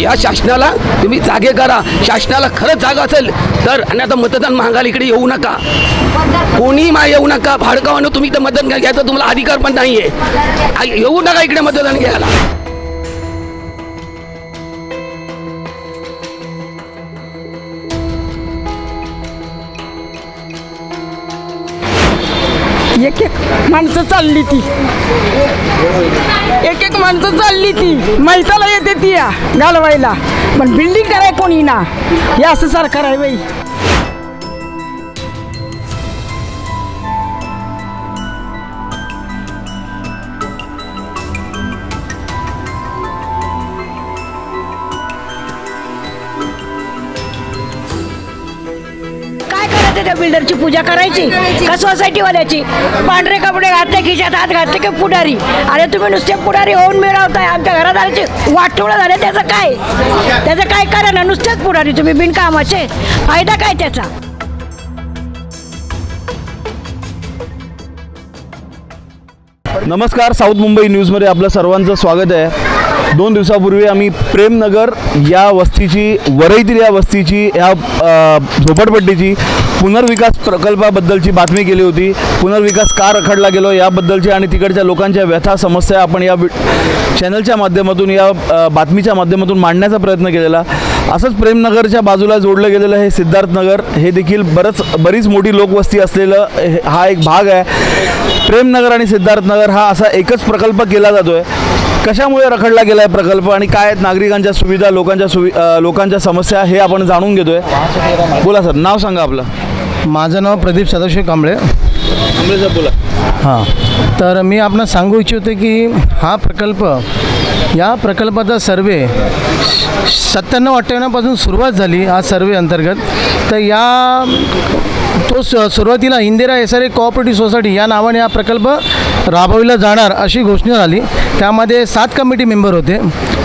या शासनाला तुम्ही जागे करा. शासनाला खरंच जागा असेल तर आणि आता मतदान मागायला इकडे येऊ नका. कोणी मा येऊ नका. भाडकावानं तुम्ही तर मतदान घ्यायचा तुम्हाला अधिकार पण नाही आहे येऊ नका इकडे मतदान घ्यायला. एक एक माणसं चालली ती. एक एक माणसं चालली ती. मैताला येते ती या घालवायला. पण बिल्डिंग कराय कोणी ना? हे असं सरकार आहे बाई. करायचं त्या बिल्डरची पूजा करायची का सोसायटीवाल्याची पांढरे कपडे घातले खिशात हात घातले की पुढारी. आणि तुम्ही नुसते पुढारी होऊन मिळवताय आमच्या घरात आल्याची वाटोळं झालं त्याचं काय? त्याचं काय कारण आहे? नुसतेच पुढारी तुम्ही बिनकामाचे फायदा काय त्याचा? नमस्कार साऊथ मुंबई न्यूजमध्ये आपलं सर्वांचं स्वागत आहे. दोन दिवसापूर्वी आम्ही प्रेमनगर या वस्तीची वरईतील या वस्तीची या झोपडपट्टीची पुनर्विकास प्रकल्पाबद्दलची बातमी केली होती. पुनर्विकास का रखडला गेलो याबद्दलची आणि तिकडच्या लोकांच्या व्यथा समस्या आपण या चॅनलच्या माध्यमातून या बातमीच्या माध्यमातून मांडण्याचा प्रयत्न केलेला. असंच प्रेमनगरच्या बाजूला जोडलं गेलेलं हे सिद्धार्थनगर हे देखील बरंच बरीच मोठी लोकवस्ती असलेलं हे- हा एक भाग आहे. प्रेमनगर आणि सिद्धार्थनगर हा असा एकच प्रकल्प केला जातो आहे कशामुळे रखडला गेला आहे प्रकल्प आणि काय आहेत नागरिकांच्या सुविधा लोकांच्या सुवि लोकांच्या समस्या हे आपण जाणून घेतो आहे बोला सर नाव सांगा आपलं. माझं नाव प्रदीप सदाशिव कांबळे. बोला. हां. तर मी आपण सांगू इच्छितो की हा प्रकल्प या प्रकल्पाचा सर्वे सत्त्याण्णव अठ्ठ्याण्णवपासून सुरुवात झाली हा सर्वे अंतर्गत. तर या तो स सुरुवातीला Indira S R A cooperative society या नावाने हा प्रकल्प राबविला जाणार अशी घोषणा झाली. त्यामध्ये सात कमिटी मेंबर होते.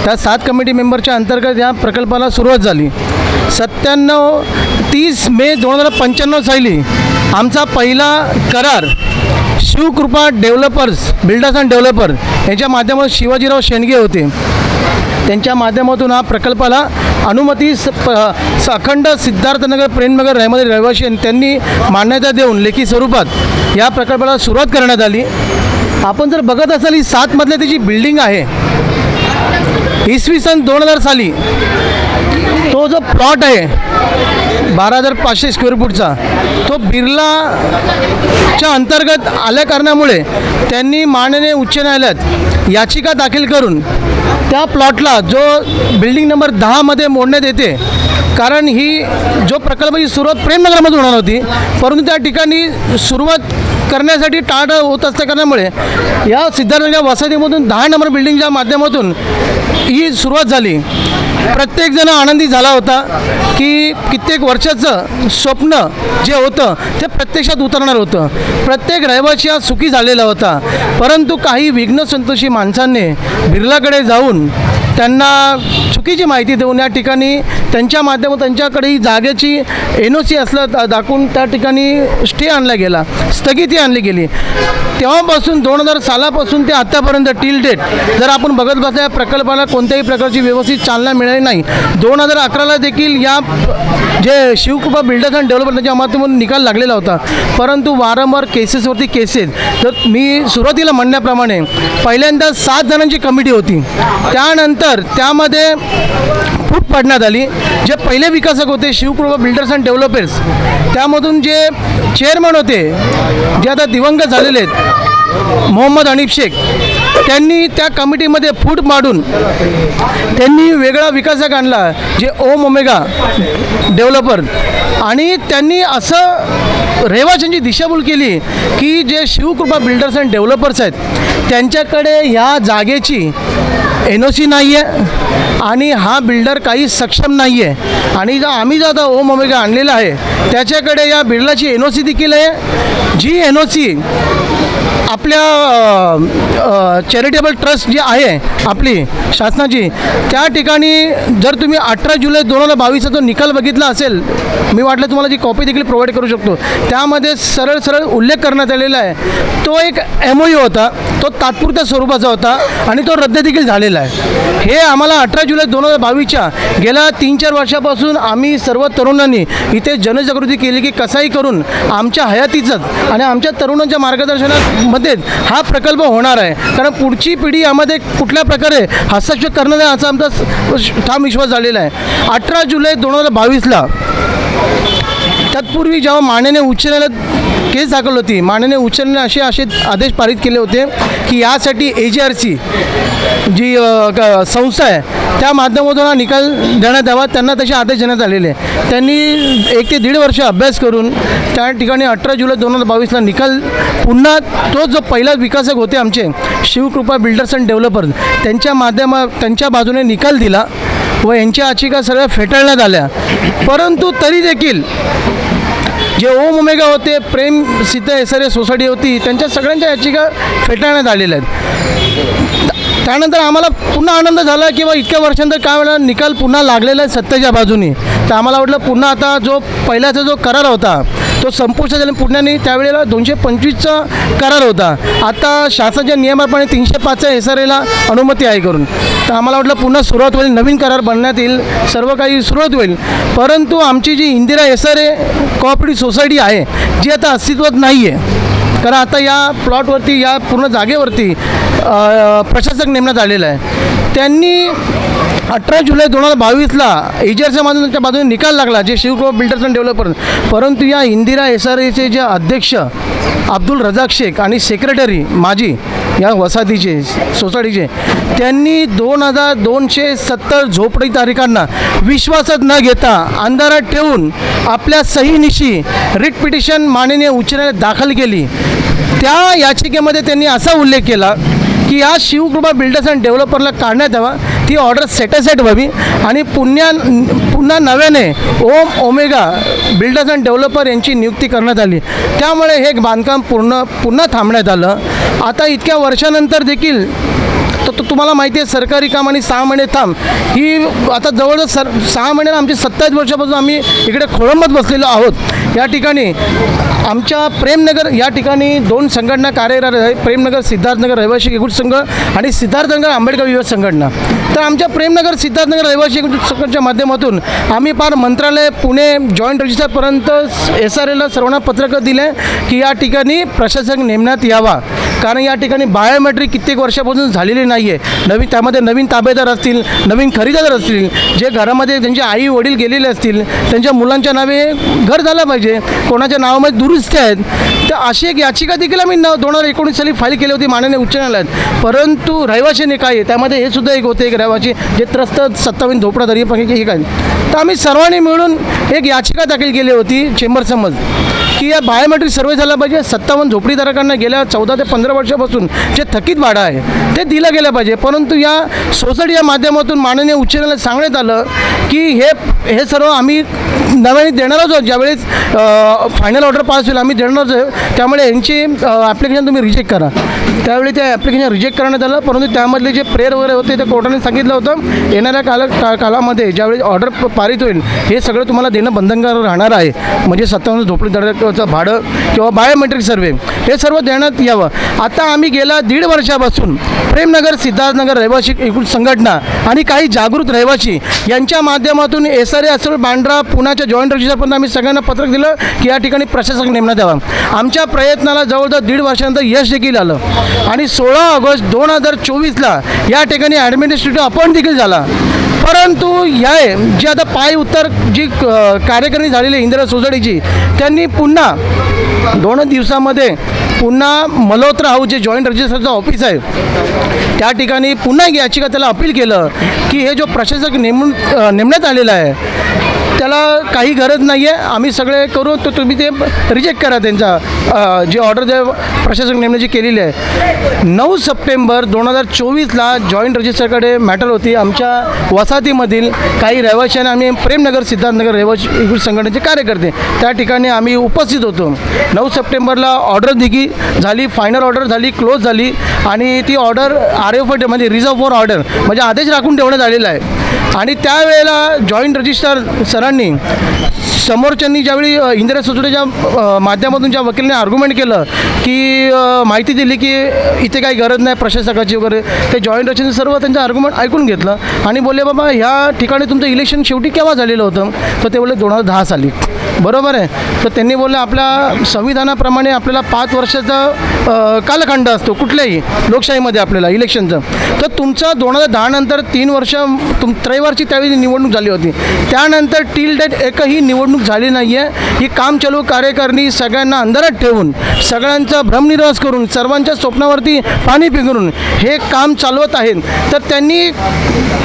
त्या सात कमिटी मेंबरच्या अंतर्गत या प्रकल्पाला सुरुवात झाली. सत्त्याण्णव तीस मे दोन हजार पंच्याण्णव साली आमचा पहिला करार Shivkrupa developers builders and developer यांच्या माध्यमातून शिवाजीराव शेंडगे होते. त्यांच्या माध्यमातून हा प्रकल्पाला अनुमती स प स- अखंड सिद्धार्थनगर प्रेमनगर यामध्ये रहिवासी त्यांनी मान्यता देऊन लेखी स्वरूपात या प्रकल्पाला सुरुवात करण्यात आली. आपण जर बघत असाल ही सातमधल्या त्याची बिल्डिंग आहे. इसवी सन दोन हजार साली तो जो प्लॉट आहे बारा हजार पाचशे स्क्वेअर फूटचा तो बिर्लाच्या अंतर्गत आल्या कारणामुळे त्यांनी माननीय उच्च न्यायालयात याचिका दाखल करून त्या प्लॉटला जो बिल्डिंग नंबर दहामध्ये मोडण्यात येते कारण ही जो प्रकल्पाची सुरुवात प्रेमनगरमधून होणार होती परंतु त्या ठिकाणी सुरुवात करण्यासाठी टाळाटाळ होत असल्याकारणामुळे या सिद्धार्थनगर वसाहतीमधून दहा नंबर बिल्डिंगच्या माध्यमातून ही सुरुवात झाली. प्रत्येकजण आनंदी झाला होता की कित्येक वर्षाचं स्वप्न जे होतं ते प्रत्यक्षात उतरणार होतं. प्रत्येक रहिवासी हा सुखी झालेला होता. परंतु काही विघ्न संतोषी माणसांनी बिर्लाकडे जाऊन त्यांना चुकीची माहिती देऊन या ठिकाणी त्यांच्या माध्यमात त्यांच्याकडे जागेची एन ओ सी असलं दाखवून त्या ठिकाणी स्टे आणला गेला स्थगिती आणली गेली. तेव्हापासून दोन हजार सालापासून ते आत्तापर्यंत टील डेट जर आपण बघत बसल्या या प्रकल्पाला कोणत्याही प्रकारची व्यवस्थित चालना मिळाली नाही. दोन हजार अकराला देखील या जे शिवकृपा बिल्डर्स अँड डेव्हलपमेंटच्या माध्यमातून निकाल लागलेला होता. परंतु वारंवार केसेसवरती केसेस. तर मी सुरुवातीला म्हणण्याप्रमाणे पहिल्यांदा सात जणांची कमिटी होती. त्यानंतर त्यामध्ये फूट पाडण्यात आली. जे पहिले विकासक होते शिवकृपा बिल्डर्स अँड डेव्हलपर्स त्यामधून जे चेअरमन होते जे आता दिवंगत झालेले आहेत मोहम्मद हनीफ शेख त्यांनी त्या कमिटीमध्ये फूट मारून त्यांनी वेगळा विकासक आणला जे ओम ओमेगा डेव्हलपर आणि त्यांनी असं रहिवाशांची दिशाभूल केली की जे शिवकृपा बिल्डर्स अँड डेव्हलपर्स आहेत त्यांच्याकडे ह्या जागेची एन ओ सी नाही आहे आणि हा बिल्डर काही सक्षम नाही आहे आणि जो आम्ही जो आता ओम ओमेगा आणलेला आहे त्याच्याकडे या बिल्डरची एन ओ सी देखील आहे. जी एन ओ सी आपल्या चॅरिटेबल ट्रस्ट जी आहे आपली शासनाची त्या ठिकाणी जर तुम्ही अठरा जुलै दोन हजार बावीसचा जो निकाल बघितला असेल मी वाटलं तुम्हाला जी कॉपी देखील प्रोव्हाइड करू शकतो. त्यामध्ये सरळ सरळ उल्लेख करण्यात आलेला आहे. तो एक एम ओ होता तो तात्पुरत्या स्वरूपाचा होता आणि तो रद्द देखील झालेला आहे. हे आम्हाला अठरा जुलै दोन हजार बावीसच्या गेल्या तीन चार वर्षापासून आम्ही सर्व तरुणांनी इथे जनजागृती केली की कसाही करून आमच्या हयातीचंच आणि आमच्या तरुणांच्या मार्गदर्शनामध्ये हा प्रकल्प होणार आहे. कारण पुढची पिढी यामध्ये कुठल्या प्रकारे हस्तक्षेप करणार आहे असा आमचा ठाम विश्वास झालेला आहे. अठरा जुलै दोन हजार बावीसला तत्पूर्वी जेव्हा मानेने उच्च न्यायालयात केस दाखल होती. माननीय उच्च न्यायालयाने असे असे आदेश पारित केले होते की यासाठी ए जी आर सी जी संस्था आहे त्या माध्यमातून हा निकाल देण्यात यावा. त्यांना तसे आदेश देण्यात आलेले त्यांनी एक ते दीड वर्ष अभ्यास करून त्या ठिकाणी अठरा जुलै दोन हजार बावीसला निकाल पुन्हा तो जो पहिला विकासक होते आमचे शिवकृपा बिल्डर्स अँड डेव्हलपर्स त्यांच्या माध्यमा त्यांच्या बाजूने निकाल दिला व यांच्या याचिका सगळ्या फेटाळण्यात आल्या. परंतु तरी देखील जे ओम ओमेगा होते प्रेम सीता एसरे सोसायटी होती त्यांच्या सगळ्यांच्या याचिका फेटाळण्यात आलेल्या आहेत. त्यानंतर आम्हाला पुन्हा आनंद झाला किंवा इतक्या वर्षांतर काय वेळा निकाल पुन्हा लागलेला आहे सत्तेच्या बाजूने? तर आम्हाला वाटलं पुन्हा आता जो पहिल्याचा जो करार होता तो संपुष्टात झाला पुण्याने त्यावेळेला दोनशे पंचवीसचा करार होता. आता शासनाच्या नियमाप्रमाणे तीनशे पाचच्या एस आर एला अनुमती आहे करून. तर आम्हाला वाटलं पुन्हा सुरुवात होईल नवीन करार बनण्यात येईल सर्व काही सुरुवात होईल. परंतु आमची जी Indira S R A cooperative society आहे जी आता अस्तित्वात नाही आहे कारण आता या प्लॉटवरती या पूर्ण जागेवरती प्रशासक नेमण्यात आलेला आहे. त्यांनी अठरा जुलै दोन हजार बावीसला इजरच्या बाजूने बाजूने निकाल लागला जे शिवकृपा बिल्डर्स अँड डेव्हलपर परंतु या इंदिरा एस आर एचे जे अध्यक्ष अब्दुल रजाक शेख आणि सेक्रेटरी माजी या वसाहतीचे सोसायटीचे त्यांनी दोन हजार दोनशे सत्तर झोपडी तारिकांना विश्वासात न घेता अंधारात ठेवून आपल्या सहीनिशी रिट पिटिशन माननीय उच्च न्यायालयात दाखल केली. त्या याचिकेमध्ये त्यांनी असा उल्लेख केला की या शिवकृपा बिल्डर्स अँड डेव्हलपरला काढण्यात यावा. ती ऑर्डर सेटअसाईट व्हावी. आणि पुन्हा पुन्हा नव्याने Om Omega builders and developer यांची नियुक्ती करण्यात आली. त्यामुळे हे बांधकाम पूर्ण पुन्हा थांबण्यात आलं. आता इतक्या वर्षानंतर देखील तर तो तुम्हाला माहिती आहे सरकारी काम आणि सहा महिने थांब. ही आता जवळजवळ सर सहा महिन्याला आमची सत्तावीस वर्षापासून आम्ही इकडे खोळंबत बसलेलो आहोत. या ठिकाणी आमच्या प्रेमनगर या ठिकाणी दोन संघटना कार्यरत आहे प्रेमनगर सिद्धार्थनगर रहिवासी एकूट संघ आणि सिद्धार्थनगर आंबेडकर युवक संघटना. तर आमच्या प्रेमनगर सिद्धार्थनगर रहिवासी एकूट संघटनेच्या माध्यमातून आम्ही फार मंत्रालय पुणे जॉईंट रजिस्टरपर्यंत एस आर एला सर्वांना पत्रकं दिले की या ठिकाणी प्रशासक नेमण्यात यावा. कारण या ठिकाणी बायोमेट्रिक कित्येक वर्षापासून झालेली नाही आहे नवीन त्यामध्ये नवीन ताबेदार असतील नवीन खरेदीदार असतील जे घरामध्ये त्यांचे आई वडील गेलेले असतील त्यांच्या मुलांच्या नावे घर झालं पाहिजे कोणाच्या नावामध्ये दुरुस्ती आहेत तर अशी एक याचिका देखील आम्ही न दोन हजार एकोणीस साली फाईल केली होती माननीय उच्च न्यायालयात. परंतु रहिवाशी काय आहे त्यामध्ये हे सुद्धा एक होते एक रहिवाशी जे त्रस्त सत्तावीस झोपडा तरी एक आहे तर आम्ही सर्वांनी मिळून एक याचिका दाखल केली होती चेंबर समज. की या बायोमेट्रिक सर्वे झाला पाहिजे. सत्तावन्न झोपडीधारकांना गेल्या चौदा ते पंधरा वर्षापासून जे थकीत भाडं आहे ते दिलं गेलं पाहिजे. परंतु या सोसायटी या माध्यमातून माननीय उच्च न्यायालयात सांगण्यात आलं की हे हे सर्व आम्ही नव्याने देणारच आहोत ज्यावेळेस फायनल ऑर्डर पास होईल आम्ही देणारच आहे. त्यामुळे यांची ॲप्लिकेशन तुम्ही रिजेक्ट करा. त्यावेळी त्या ॲप्लिकेशन रिजेक्ट करण्यात आलं परंतु त्यामधले जे प्रेयर वगैरे होते ते कोर्टाने सांगितलं होतं. येणाऱ्या काला का कालामध्ये ज्यावेळी ऑर्डर पारित होईल हे सगळं तुम्हाला देणं बंधनकारक राहणार आहे. म्हणजे सत्तावन्न दडचं भाडं किंवा बायोमेट्रिक सर्वे हे सर्व देण्यात यावं. आता आम्ही गेल्या दीड वर्षापासून प्रेमनगर सिद्धार्थनगर रहिवासी एकूण संघटना आणि काही जागृत रहिवासी यांच्या माध्यमातून एस आर ए पुन्हा बांद्रा पुण्याच्या जॉईंट रजिस्टरपर्यंत आम्ही सगळ्यांना पत्रक दिलं की या ठिकाणी प्रशासक नेमण्यात यावा. आमच्या प्रयत्नाला जवळजवळ दीड वर्षानंतर यश देखील आलं. आणि सोळा ऑगस्ट दोन हजार चोवीसला या ठिकाणी ॲडमिनिस्ट्रेटिव्ह अपॉइंट देखील झाला. परंतु या जी आता पाय उत्तर जी अ, कार्यकारिणी झालेली इंदिरा सोसायटीची त्यांनी पुन्हा दोन दिवसामध्ये पुन्हा मल्होत्रा हाऊस जे जॉईंट रजिस्टरचं ऑफिस आहे त्या ठिकाणी पुन्हा याचिका त्याला अपील केलं की हे जो प्रशासक नेमून नेमण्यात आलेला आहे त्याला काही गरज नाही आहे आम्ही सगळे करू तर तुम्ही ते रिजेक्ट करा त्यांचा जे जी ऑर्डर जे प्रशासक नेमण्याची केलेली आहे. नऊ सप्टेंबर दोन हजार चोवीसला जॉईंट रजिस्टरकडे मॅटर होती. आमच्या वसाहतीमधील काही रहिवाशांनी आम्ही प्रेमनगर सिद्धार्थनगर रहिवाशी संघटनेचे कार्यकर्ते. त्या ठिकाणी आम्ही उपस्थित होतो. नऊ सप्टेंबरला ऑर्डर दिगी झाली फायनल ऑर्डर झाली क्लोज झाली आणि ती ऑर्डर आर एफ म्हणजे रिझर्व फॉर ऑर्डर म्हणजे आदेश राखून ठेवण्यात आलेला आहे. आणि त्यावेळेला जॉईंट रजिस्टर सरांनी समोरच्यांनी ज्यावेळी इंदिरा सुचडेच्या माध्यमातून ज्या वकिलांनी आर्ग्युमेंट केलं की माहिती दिली की इथे काही गरज नाही प्रशासकाची वगैरे ते जॉईंट रचने सर्व त्यांचं आर्ग्युमेंट ऐकून घेतलं आणि बोलले बाबा ह्या ठिकाणी तुमचं इलेक्शन शेवटी केव्हा झालेलं होतं? तर ते बोलले दोन हजार दहा साली बरोबर आहे. तर त्यांनी बोललं आपल्या संविधानाप्रमाणे आपल्याला पाच वर्षाचा कालखंड असतो कुठल्याही लोकशाहीमध्ये आपल्याला इलेक्शनचं. तर तुमचा दोन हजार दहा नंतर तीन वर्ष तुम त्रैवारची त्यावेळी निवडणूक झाली होती. त्यानंतर टील डेट एकही निवडणूक झाली नाही आहे ही काम चालू कार्यकारिणी सगळ्यांना अंधारात ठेवून सगळ्यांचा भ्रमनिरास करून सर्वांच्या स्वप्नावरती पाणी पिघरून हे काम चालवत आहेत. तर त्यांनी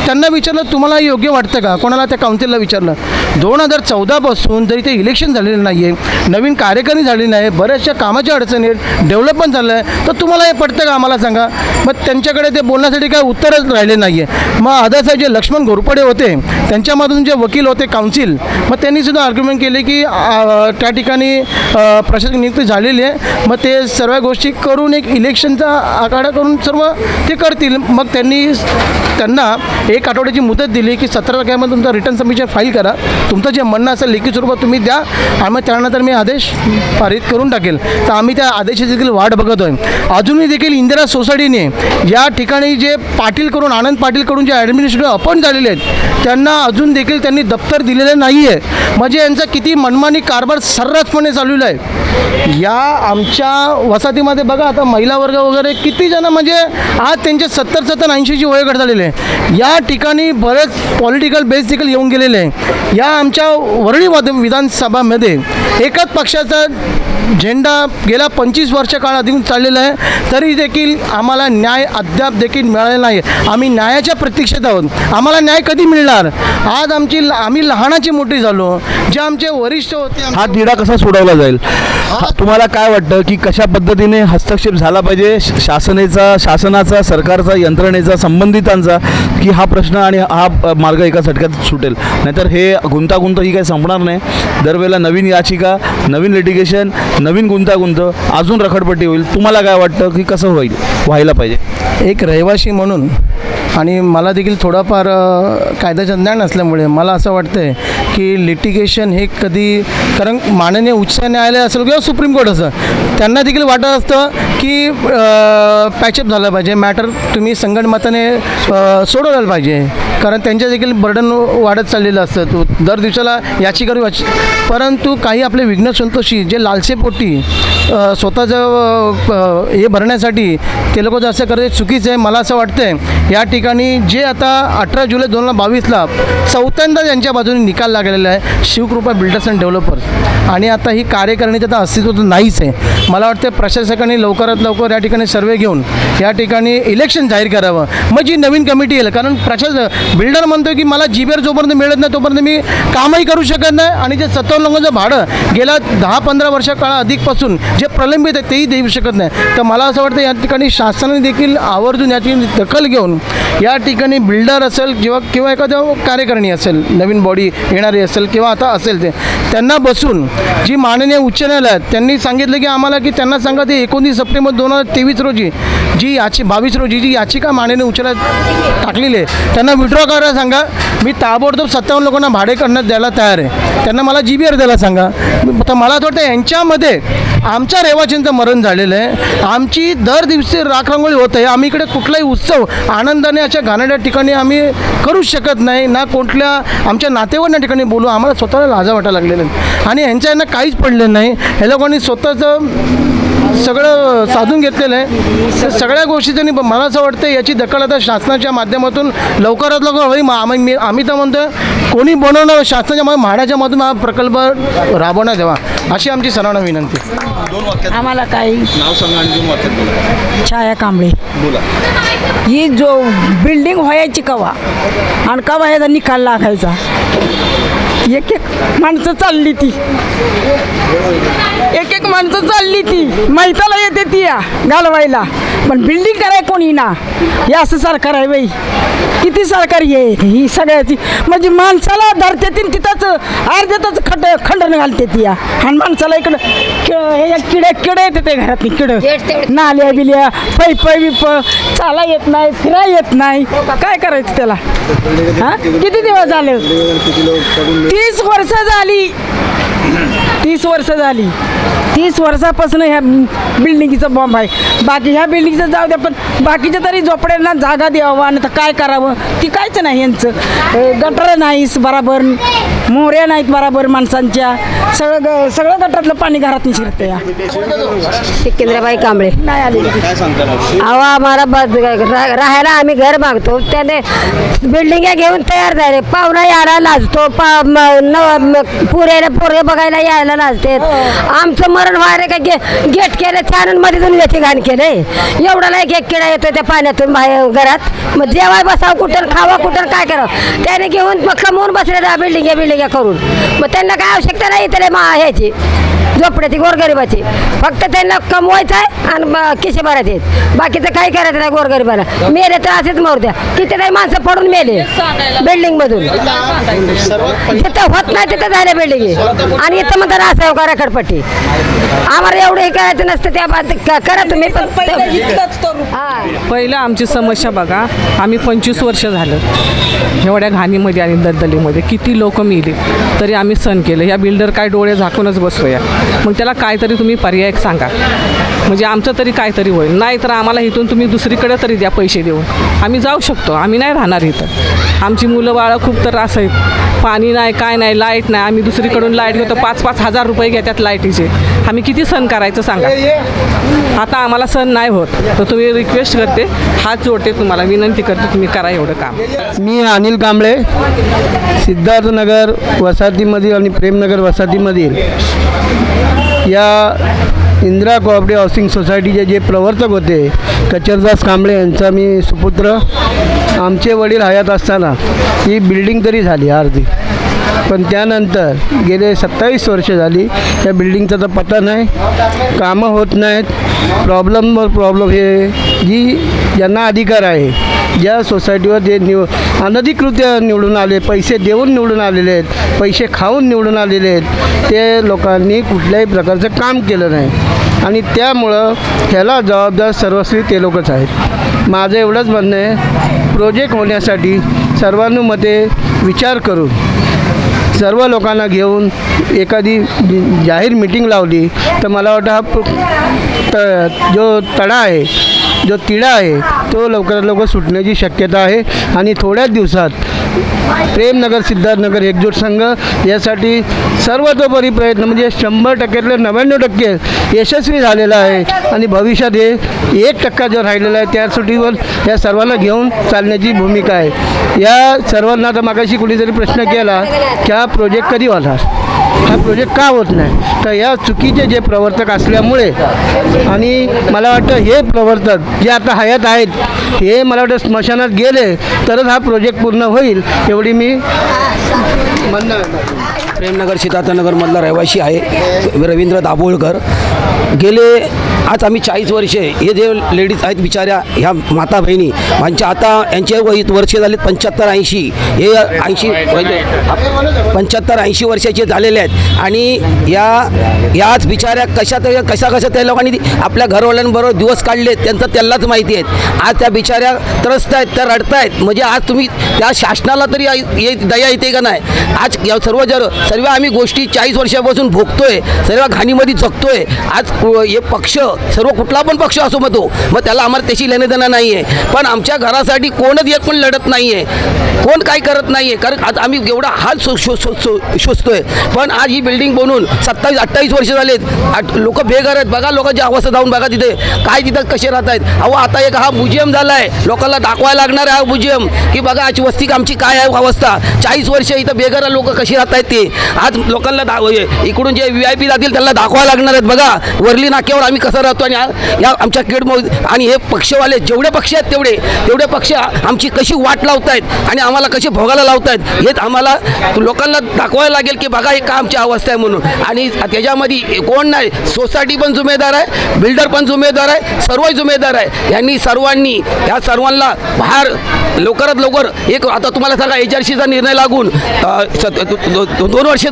त्यांना विचारलं तुम्हाला योग्य वाटतं का? कोणाला त्या काउन्सिलला विचारलं. दोन हजार चौदापासून जरी ते इलेक्शन झालेलं नाही आहे नवीन कार्यकारी झाली नाही. बऱ्याचशा कामाच्या अडचणी आहेत. डेव्हलपमेंट झालं आहे तर तुम्हाला हे पडतं का? आम्हाला सांगा. मग त्यांच्याकडे ते बोलण्यासाठी काय उत्तरच राहिले नाही आहे मग अदासाहेब जे लक्ष्मण घोरपडे होते त्यांच्यामधून जे वकील होते काउन्सिल मग त्यांनीसुद्धा आर्ग्युमेंट केले की त्या ठिकाणी प्रशासक नियुक्ती झालेली आहे. मग ते सर्व गोष्टी करून एक इलेक्शनचा आखाडा करून सर्व ते करतील. मग त्यांनी त्यांना एक आठवड्याची मुदत दिली की सतरा तारखेमध्ये तुमचा रिटर्न सबमिशन फाईल करा. तुमचं जे म्हणणं असेल लेखी स्वरूपात तुम्ही द्या आणि मग त्यानंतर मी आदेश पारित करून टाकेल. तर आम्ही त्या आदेशाची देखील वाट बघत आहे अजूनही देखील इंदिरा सोसायटीने या ठिकाणी जे पाटील करून आनंद पाटील करून जे ॲडमिनिस्ट्रेटिव्ह अपॉइंट झालेले आहेत त्यांना अजून देखील त्यांनी दप्तर दिलेलं नाही आहे म्हणजे यांचा किती मनमानी कारभार सर्रासपणे चाललेला आहे. या आमच्या वसाहतीमध्ये बघा आता महिला वर्ग वगैरे किती जण म्हणजे आज त्यांचे सत्तर सत्तर ऐंशीची वयोगट झालेले आहे. या ठिकाणी बरेच पॉलिटिकल बेस देखील येऊन गेलेले आहे. या आमच्या वरळी वाद विधानसभामध्ये एकाच पक्षाचा झेंडा गेल्या पंचवीस वर्ष काळ अधिक चाललेला आहे तरी देखील आम्हाला न्याय अद्याप देखील मिळालेला नाही आम्ही न्यायाच्या प्रतीक्षेत आहोत. आम्हाला न्याय कधी मिळणार? आज आमची आम्ही लहानाची मोठी झालो. जे आमचे वरिष्ठ होते हा तिढा कसा सोडवला जाईल? हा- तुम्हाला काय वाटतं की कशा पद्धतीने हस्तक्षेप झाला पाहिजे? शासनेचा शासनाचा सरकारचा यंत्रणेचा संबंधितांचा की हा प्रश्न आणि हा मार्ग एका झटक्यात सुटेल? नाहीतर हे गुंतागुंत ही काही संपणार नाही. दरवेळेला नवीन याचिका नवीन लिटिगेशन नवीन गुंतागुंत अजून रखडपट्टी होईल. तुम्हाला काय वाटतं की कसं होईल? व्हायला पाहिजे. एक रहिवाशी म्हणून आणि मला देखील थोडाफार कायद्याचं ज्ञान असल्यामुळे मला असं वाटतं आहे की लिटिगेशन हे कधी कारण माननीय उच्च न्यायालय असेल किंवा सुप्रीम कोर्ट असं त्यांना देखील वाटत असतं की पॅचअप झालं पाहिजे. मॅटर तुम्ही संगणमताने सोडवलं पाहिजे. कारण त्यांच्या देखील बर्डन वाढत चाललेलं असतं. तो दर दिवसाला याची करू याची परंतु काही आपले विघ्न संतोषी जे लालसेपोटी स्वतःचं हे भरण्यासाठी ते लोक जास्त करत चुकीचं आहे. मला असं वाटतं आहे या ठिकाणी जे आता अठरा जुलै दोन हजार बावीसला चौथ्यांदा त्यांच्या बाजूने निकाल लागलेला आहे शिवकृपा बिल्डर्स अँड डेव्हलपर्स. आणि आता ही कार्यकारिणीचं आता अस्तित्व तर नाहीच आहे. मला वाटतं प्रशासकांनी लवकरात लवकर या ठिकाणी सर्वे घेऊन या ठिकाणी इलेक्शन जाहीर करावं. मग जी नवीन कमिटी येईल कारण प्रशासन बिल्डर म्हणतो की मला जी जोपर्यंत मिळत नाही तोपर्यंत मी कामही करू शकत नाही. आणि जे सत्तावन्न लोकांचं भाडं गेल्या दहा पंधरा वर्षा काळा अधिकपासून जे प्रलंबित आहे तेही देऊ शकत नाही. तर मला असं वाटतं या ठिकाणी शासनाने देखील आवर्जून याची दखल घेऊन या ठिकाणी बिल्डर असेल किंवा किंवा एखाद्या कार्यकारिणी असेल नवीन बॉडी येणारी असेल किंवा आता असेल ते त्यांना बसून जी माननीय उच्च न्यायालयात त्यांनी सांगितलं की आम्हाला की त्यांना सांगा ते एकोणतीस सप्टेंबर दोन हजार तेवीस रोजी जी याची बावीस रोजी जी याचिका मानेने उच्च टाकलेली आहे. त्यांना विड्रॉ करायला सांगा. मी ताबडतोब सत्तावन्न लोकांना भाडे करण्यात द्यायला तयार आहे. त्यांना मला जी बी आर द्यायला सांगा. तर मला असं वाटतं यांच्यामध्ये आमच्या रेवाचींचं मरण झालेलं आहे. आमची दर दिवशी राखरांगोळी होत आहे. आम्ही इकडे कुठलाही उत्सव आनंदाने अशा घाणेरड्या ठिकाणी आम्ही करूच शकत नाही. ना कुठल्या आमच्या नातेवाईकांना ठिकाणी बोलू. आम्हाला स्वतःला लाजा वाटायला लागलेलं आहे आणि यांच्या यांना काहीच पडलं नाही. हे लोकांनी स्वतःचं सगळं साधून घेतलेलं आहे. तर सगळ्या गोष्टी त्यांनी मला असं वाटतं याची दखल आता शासनाच्या माध्यमातून लवकरात लवकर होईल. मग आम्ही मी आम्ही तर म्हणतो कोणी बनवणार शासनाच्या मा- म्हाडाच्या मधून हा प्रकल्प राबवण्यात यावा अशी आमची सर्वांना विनंती. दोन वाक्यात आम्हाला काही नाव सांगा छाया कांबळे. बोला. ही जो बिल्डिंग व्हायची कवा? आणि कवा ह्याचा निकाल लागायचा? एक एक माणसं चालली ती. एक एक माणसं चालली ती. मैताला येते ती या घालवायला. पण बिल्डिंग कराय कोणी ना? हे असं सरकार आहे बाई. किती सरकारी आहे ही सगळ्याची म्हणजे माणसाला धरते ती तिथंच अर्ध्यातच खड खंडन घालते ती या. आणि माणसाला इकडं हे किडे किडे येते ते घरात किडं. नाल्या बिल्या पैप बिप चाला येत नाही फिरा येत नाही. काय करायचं त्याला? हा? किती दिवस झाले? तीस वर्ष झाली. तीस वर्ष झाली. तीस वर्षापासून ह्या बिल्डिंगीचा बॉम्ब आहे. बाकी ह्या बिल्डिंगचं जाऊ द्या पण बाकीच्या तरी झोपड्यांना जागा द्यावं आणि तर काय करावं? ती काहीच नाही यांचं. गटर नाहीस बराबर मोऱ्या नाहीत बराबर माणसांच्या. सगळं ग सगळं गटातलं पाणी घरात शिरतं या. सिकंदराबाई कांबळे. काय सांगता मावशी? अहो आम्हाला राहायला आम्ही घर मागतो. त्याने बिल्डिंग घेऊन तयार झाले. पाहुणा यायला लाजतो. पा पुऱ्याला पोरे बघायला यायला लाजते आमचं मरण व्हायला का गे गेट केलं छानमध्ये जाऊन व्यथी घाण केले. एवढाला एक एक किडा येतो त्या पाण्यातून बाहेर घरात. मग जेवाय बसावं कुठं खावा कुठं काय करावं? त्याने घेऊन मग कमवून बसले बिल्डिंग बिल्डिंग करून. मग त्यांना काय आवश्यकता नाही मा ह्याची. झोपड्याची गोरगरिबाची. फक्त त्यांना कमवायचं आहे आणि खिसे भरायचे आहेत. बाकीचं काही करायचं नाही गोरगरिबाला. मेले तर असेच मरू द्या. किती तरी माणसं पडून मेले. बिल्डिंग मधून. जिथं होत नाही तिथं झाले बिल्डिंग आणि इथं म्हणतात असं आहे का रखडपट्टी आम्हाला एवढं हे करायचं नसतं त्या करा तुम्ही पण हा. पहिलं आमची समस्या बघा आम्ही पंचवीस वर्ष झालं. एवढ्या घाणीमध्ये आणि दलदलीमध्ये किती लोक मेली तरी आम्ही सण केलं. ह्या बिल्डर काय डोळे झाकूनच बसूया मग त्याला काहीतरी तुम्ही पर्याय सांगा. म्हणजे आमचं तरी काहीतरी होईल. नाही तर आम्हाला इथून तुम्ही दुसरीकडे तरी द्या पैसे देऊन. आम्ही जाऊ शकतो. आम्ही नाही राहणार इथं. आमची मुलं बाळं खूप त्रास आहेत. पाणी नाही काय नाही लाइट नाही. आम्ही दुसरीकडून लाइट घेतो. पाच पाच हजार रुपये घेतात लाईटीचे. आम्ही किती सण करायचं सांगा? आता आम्हाला सण नाही होत. तर तुम्ही रिक्वेस्ट करते. हात जोडते तुम्हाला. विनंती करते तुम्ही करा एवढं काम. मी अनिल कांबळे सिद्धार्थनगर वसाहतीमधील आणि प्रेमनगर वसाहतीमधील. या इंदिरा कोऑपरेटिव्ह हाऊसिंग सोसायटीचे जे प्रवर्तक होते कचरदास कांबळे यांचा मी सुपुत्र आमचे वडील हयात असताना ही बिल्डिंग तरी झाली अर्धी. पण त्यानंतर गेले सत्तावीस वर्ष झाली त्या बिल्डिंगचा तर पत्ता नाही कामं होत नाहीत प्रॉब्लेमवर प्रॉब्लेम हे जी ज्यांना अधिकार आहे ज्या सोसायटीवर जे निव अनधिकृत निवडून आले पैसे देऊन निवडून आलेले आहेत पैसे खाऊन निवडून आलेले आहेत ते लोकांनी कुठल्याही प्रकारचं काम केलं नाही. आणि त्यामुळं ह्याला जबाबदार सर्वस्वी ते लोकच आहेत. माझं एवढंच म्हणणं आहे प्रोजेक्ट होण्यासाठी सर्वानुमते विचार करून सर्व लोकांना घेऊन एखादी जाहीर मिटिंग लावली तर मला वाटतं हा त जो तडा आहे जो तिढा आहे तो लवकरात लवकर सुटण्याची शक्यता आहे. आणि थोड्याच दिवसात प्रेमनगर सिद्धार्थनगर एकजूट संघ यासाठी सर्वतोपरी प्रयत्न म्हणजे शंभर टक्क्यातले नव्याण्णव टक्के यशस्वी झालेला आहे. आणि भविष्यात हे एक टक्का जो राहिलेला आहे त्यासाठीवर या सर्वांना घेऊन चालण्याची भूमिका आहे. या सर्वांना आता मागाशी कुणीतरी प्रश्न केला की हा प्रोजेक्ट कधी होणार? हा प्रोजेक्ट का होत नाही तर या चुकीचे जे प्रवर्तक असल्यामुळे आणि मला वाटतं हे प्रवर्तक जे आता हयात आहेत हे मला वाटतं स्मशानात गेले तरच हा प्रोजेक्ट पूर्ण होईल एवढी मी म्हणणं आहे. प्रेमनगर सिद्धार्थनगरमधला रहिवासी आहे रवींद्र दाभोळकर. गेले आज आम्ही चाळीस वर्षे हे जे लेडीज आहेत बिचाऱ्या ह्या माता बहिणी यांच्या म्हणजे आता यांचे वय वर्षे झाले पंच्याहत्तर ऐंशी हे ऐंशी पंच्याहत्तर ऐंशी वर्षाचे झालेले आहेत. आणि या याच बिचाऱ्या कशा त्या कशा कशा त्या लोकांनी आपल्या घरवाल्यांबरोबर दिवस काढले त्यांचं त्यांनाच माहिती आहेत. आज त्या बिचाऱ्या त्रस्त आहेत त्या रडत आहेत म्हणजे आज तुम्ही त्या शासनाला तरी ये दया येते का नाही? आज या सर्व जर सर्व आम्ही गोष्टी चाळीस वर्षापासून भोगतोय सर्व घाणीमध्ये जगतोय. आज हे पक्ष सर्व कुठला पण पक्ष असो मग तो मग त्याला आम्हाला त्याची लेणं देणं नाही आहे पण आमच्या घरासाठी कोणच येत पण लढत नाही आहे कोण काय करत नाही आहे कारण आज आम्ही एवढा हाल शो शो शो शोचतोय पण आज ही बिल्डिंग बनून सत्तावीस अठ्ठावीस वर्ष झालेत. लोक बेघर आहेत. बघा लोकांची अवस्था जाऊन बघा तिथे. काय तिथं कसे राहत आहेत अहो आता एक हा म्युझियम झाला आहे लोकांना दाखवायला लागणार आहे हा म्युझियम. की बघा आजची वस्ती आमची काय आहे अवस्था? चाळीस वर्ष इथं बेघर लोक कशी राहत आहेत ते? आज लोकांना दा म्हणजे इकडून जे व्ही आय पी जातील त्यांना दाखवा लागणार आहेत. बघा वरली नाक्यावर आम्ही कसं राहतो आणि या- या आमच्या केडमो आणि हे पक्षवाले जेवढे पक्ष आहेत तेवढे तेवढे पक्ष आमची कशी वाट लावतायत आणि आम्हाला कशी भोगायला लावतायत हेच आम्हाला लोकांना दाखवायला लागेल की बघा हे का आमची अवस्था आहे म्हणून. आणि त्याच्यामध्ये कोण नाही सोसायटी पण जुमेदार आहे बिल्डर पण जुमेदार आहे सर्व जुमेदार आहे. यांनी सर्वांनी ह्या सर्वांना बाहेर लवकरात लवकर एक आता तुम्हाला सांगा एजन्सीचा निर्णय लागून दोन वर्ष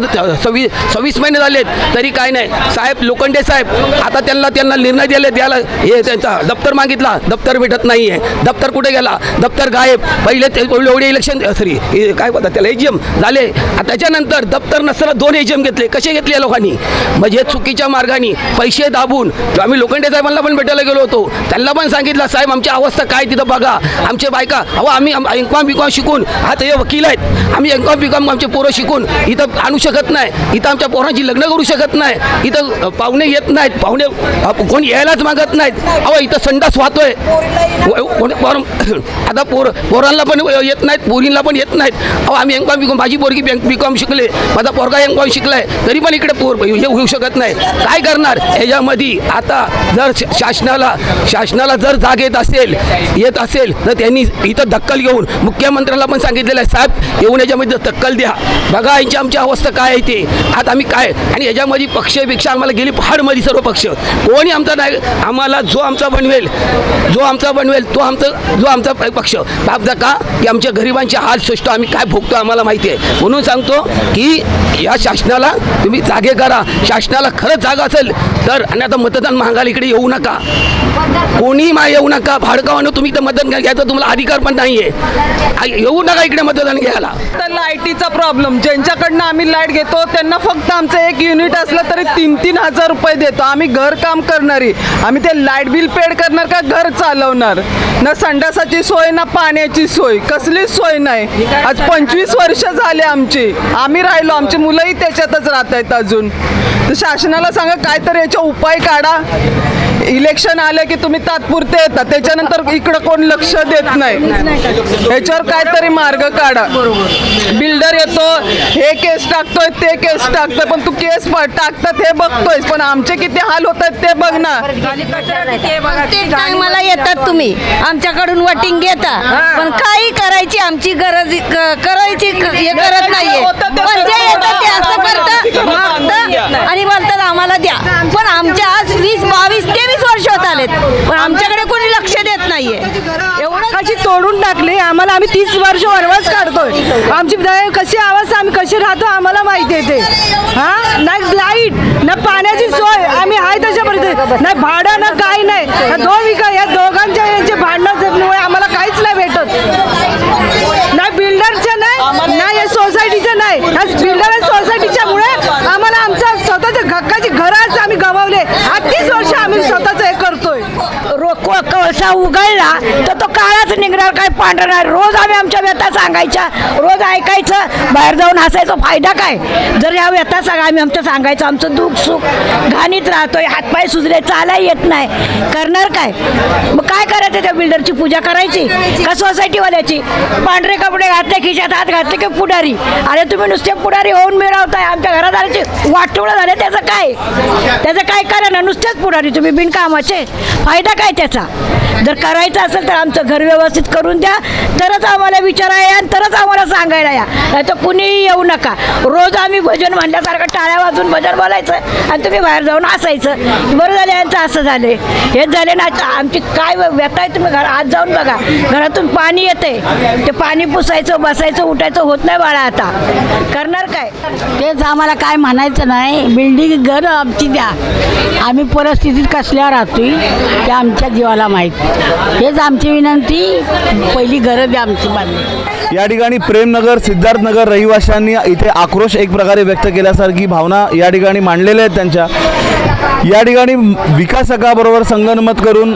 सव्वीस सव्वीस महिने झालेत तरी काय नाही साहेब लोखंडे साहेब आता त्यांना त्यांना निर्णय दिले द्यायला हे त्यांचा दप्तर मागितला दप्तर भेटत नाही आहे दप्तर कुठे गेला दप्तर गायब पहिले ते एवढे इलेक्शन सॉरी काय बोलतात त्याला एजीएम झाले त्याच्यानंतर दप्तर नसताना दोन एजीएम घेतले कसे घेतले या लोकांनी म्हणजे चुकीच्या मार्गाने पैसे दाबून आम्ही लोखंडे साहेबांना पण भेटायला गेलो होतो त्यांना पण सांगितलं साहेब आमची अवस्था काय तिथं बघा आमचे बायका अहो आम्ही एम बीकॉम शिकून आता हे वकील आहेत आम्ही एम कॉम बीकॉम आमचे पोरं शिकून इथं आणू शकत नाही. इथं आमच्या पोरांची लग्न करू शकत नाही. इथं पाहुणे येत नाहीत. पाहुणे कोण कोणी यायलाच मागत नाहीत. अहो इथं संडास वाहतोय. आता पोर पोरांना पण येत नाहीत. पोरींना पण येत नाहीत. अहो आम्ही एम कॉम बीकॉम माझी पोरगी बँक बी कॉम शिकले. माझा पोरगा एम कॉम शिकलाय. तरी पण इकडे पोर हे होऊ शकत नाही. काय करणार? ह्याच्यामध्ये आता जर शासनाला शासनाला जर जाग येत असेल येत असेल तर त्यांनी इथं दक्कल घेऊन मुख्यमंत्र्याला पण सांगितलेलं आहे साहेब येऊन याच्यामध्ये दक्कल द्या. बघा यांची आमची अवस्था काय आहे ते? आता आम्ही काय? आणि याच्यामध्ये पक्षपेक्षा आम्हाला गेली पहाडमध्ये सर्व पक्ष. कोणी आमचा नाही आम्हाला जो आमचा बनवेल जो आमचा बनवेल तो आमचा जो आमचा पक्ष. बाबदा का की आमच्या गरिबांचे हाल सृष्ट आम्ही काय भोगतो आम्हाला माहिती आहे. म्हणून सांगतो की या शासनाला तुम्ही जागे करा. शासनाला खरंच जागा असेल तर आणि आता मतदान मागायला इकडे येऊ नका. कोणी मा येऊ नका. भाडकावानं तुम्ही इथं मतदान घ्या- घ्यायचा तुम्हाला अधिकार पण नाही आहे येऊ नका इकडे मतदान घ्यायला. तर लाईटीचा प्रॉब्लेम ज्यांच्याकडनं आम्ही लाइट घेतो त्यांना फक्त आमचं एक युनिट असलं तरी तीन तीन हजार रुपये देतो. आम्ही घर काम करणारी. आम्ही ते लाइट बिल पेड करणार का घर चालवणार? ना संडासाची सोय ना पाण्याची सोय. कसलीच सोय नाही. आज पंचवीस वर्ष झाले आमची. आम्ही राहिलो. आमची मुलंही त्याच्यातच राहत आहेत अजून. तर शासनाला सांगा काय तर याचा उपाय काढा. इलेक्शन आलं की तुम्ही तात्पुरते येतात त्याच्यानंतर इकडं कोण लक्ष देत नाही. ह्याच्यावर काहीतरी मार्ग काढा. बिल्डर येतो हे केस टाकतोय ते केस टाकतोय पण तू केस टाकतात हे बघतोय पण आमचे किती हाल होत आहेत ते बघ ना. टायमाला येतात तुम्ही. आमच्याकडून वोटिंग घेता. पण काही करायची आमची गरज करायची हे करत नाहीये. पण जे ते असं आणि म्हणतात आम्हाला द्या. पण आमच्या आज वीस बावीस तेवीस वर्ष होत आलेत. पण आमच्याकडे कोणी लक्ष देत नाहीये. एवढं कशी तोडून टाकली? आम्हाला आम्ही तीस वर्ष वनवास काढतोय. आमची कशी अवस्था आम्ही कशी राहतो आम्हाला माहिती आहे ते. हा? नाही लाइट ना पाण्याची सोय. आम्ही आहे तशा परिस्थिती नाही भाडं ना काही नाही. दोन विका या दोघांच्या यांचे भांडणामुळे आम्हाला काहीच नाही भेटत. नाही बिल्डरचं नाही नाही या सोसायटीचं नाही. या बिल्डर आणि सोसायटीच्या मुळे आम्हाला आमचं स्वतःच्या हक्काची घरं आम्ही गमावले आज तीस वर्ष आम्ही स्वतःच हे करतोय रो को- उघडला तर तो काळाच निघणार काय पांढरा रोज आम्ही आमच्या व्यथा सांगायच्या. रोज ऐकायचं बाहेर जाऊन हसायचा फायदा काय? जर या व्यथा सांगा आम्ही आमचं सांगायचं आमचं दुःख सुख घाणीत राहतोय हातपाय सुजले चालाय येत नाही. करणार काय? मग काय करायचं त्या बिल्डरची पूजा करायची? का सोसायटीवाल्याची? पांढरे कपडे घातले खिशात हात घातले की पुढारी? अरे तुम्ही नुसते पुढारी होऊन मिळवताय आमच्या घरादाराची वाटोळं झाले त्याचं काय? त्याचं काय कारण ना नुसतेच पुढारी तुम्ही बिनकामाचे. फायदा काय त्याचा? जर करायचं असेल तर आमचं घर व्यवस्थित करून द्या. तरच आम्हाला विचारायला या आणि तरच आम्हाला सांगायला या. नाही तर कुणीही येऊ नका. रोज आम्ही भजन म्हणल्यासारखं टाळ्या वाजून भजन बोलायचं आणि तुम्ही बाहेर जाऊन असायचं बरं झालं यांचं असं झाले हेच झाले ना आमची काय व्यथा आहे तुम्ही घर आज जाऊन बघा. घरातून पाणी येते ते पाणी पुसायचं बसायचं उठायचं होत नाही बाळा आता. करणार काय? तेच आम्हाला काय म्हणायचं नाही. बिल्डिंग घर आमची द्या. आम्ही परिस्थितीत कसल्या राहतोय ते आमच्या जीवाला माहीत हेच आमची विनंती पहिली गरज आहे आमची बांधली या ठिकाणी प्रेमनगर सिद्धार्थनगर रहिवाशांनी इथे आक्रोश एक प्रकारे व्यक्त केल्यासारखी भावना या ठिकाणी मांडलेल्या आहेत त्यांच्या. या ठिकाणी विकासकाबरोबर संगनमत करून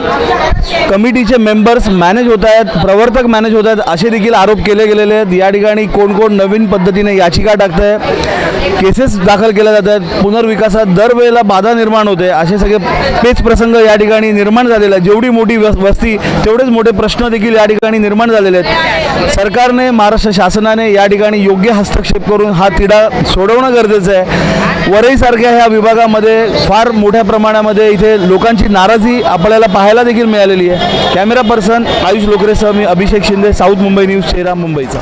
कमिटीचे मेंबर्स मॅनेज होत आहेत प्रवर्तक मॅनेज होत आहेत असे देखील आरोप केले गेलेले आहेत. या ठिकाणी कोण कोण नवीन पद्धतीने याचिका टाकत आहे केसेस दाखल केल्या जात आहेत पुनर्विकासात दरवेळेला बाधा निर्माण होते असे सगळे पेच प्रसंग या ठिकाणी निर्माण झालेले आहेत. जेवढी मोठी वस्ती तेवढेच मोठे प्रश्न देखील या ठिकाणी निर्माण झालेले आहेत. सरकारने महाराष्ट्र शासनाने या ठिकाणी योग्य हस्तक्षेप करून हा तिढा सोडवणं गरजेचं आहे. वरईसारख्या ह्या विभागामध्ये फार मोठ्या प्रमाणामध्ये इथे लोकांची नाराजी आपल्याला पाहायला देखील मिळालेली आहे. कॅमेरा पर्सन आयुष लोकरेसह मी अभिषेक शिंदे साऊथ मुंबई न्यूज चेहरा मुंबईचा.